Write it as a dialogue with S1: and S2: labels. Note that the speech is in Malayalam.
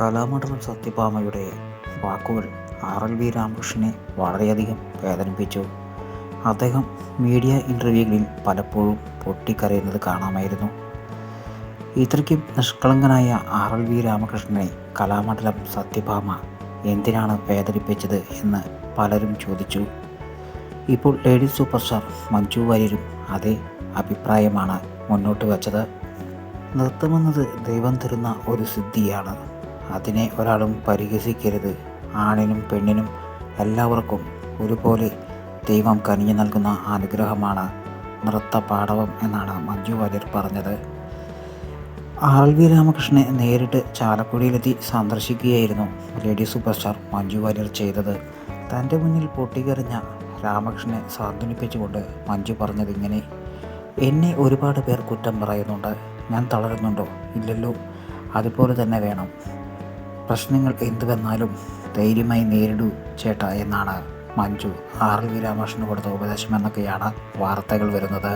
S1: കലാമണ്ഡലം സത്യഭാമയുടെ വാക്കുകൾ ആർ എൽ വി രാമകൃഷ്ണനെ വളരെയധികം വേദനിപ്പിച്ചു. അദ്ദേഹം മീഡിയ ഇന്റർവ്യൂകളിൽ പലപ്പോഴും പൊട്ടിക്കരയുന്നത് കാണാമായിരുന്നു. ഇത്രയ്ക്കും നിഷ്കളങ്കനായ ആർ എൽ വി രാമകൃഷ്ണനെ കലാമണ്ഡലം സത്യഭാമ എന്തിനാണ് വേദനിപ്പിച്ചത് എന്ന് പലരും ചോദിച്ചു. ഇപ്പോൾ ലേഡി സൂപ്പർ സ്റ്റാർ മഞ്ജു വാര്യരും അതേ അഭിപ്രായമാണ് മുന്നോട്ട് വച്ചത്. നൃത്തമെന്നത് ദൈവം തരുന്ന ഒരു സിദ്ധിയാണ്. അതിനെ ഒരാളും പരിഹസിക്കരുത്. ആണിനും പെണ്ണിനും എല്ലാവർക്കും ഒരുപോലെ ദൈവം കനിഞ്ഞു നൽകുന്ന അനുഗ്രഹമാണ് നൃത്ത പാടവം എന്നാണ് മഞ്ജു വാര്യർ പറഞ്ഞത്. ആർ വി രാമകൃഷ്ണനെ നേരിട്ട് ചാലക്കുടിയിലെത്തി സന്ദർശിക്കുകയായിരുന്നു lady super star Manju Warrier ചെയ്തത്. തന്റെ മുന്നിൽ പൊട്ടിക്കറിഞ്ഞ രാമകൃഷ്ണനെ സാന്ത്വനിപ്പിച്ചുകൊണ്ട് മഞ്ജു പറഞ്ഞത് ഇങ്ങനെ എന്നെ ഒരുപാട് പേർ കുറ്റം പറയുന്നുണ്ട്. ഞാൻ തളരുന്നുണ്ടോ? ഇല്ലല്ലോ. അതുപോലെ തന്നെ വേണം. പ്രശ്നങ്ങൾ എന്തു വന്നാലും ധൈര്യമായി നേരിടൂ ചേട്ടാ എന്നാണ് മഞ്ജു ആർ എൽ വി കൊടുത്ത ഉപദേശം എന്നൊക്കെയാണ് വാർത്തകൾ വരുന്നത്.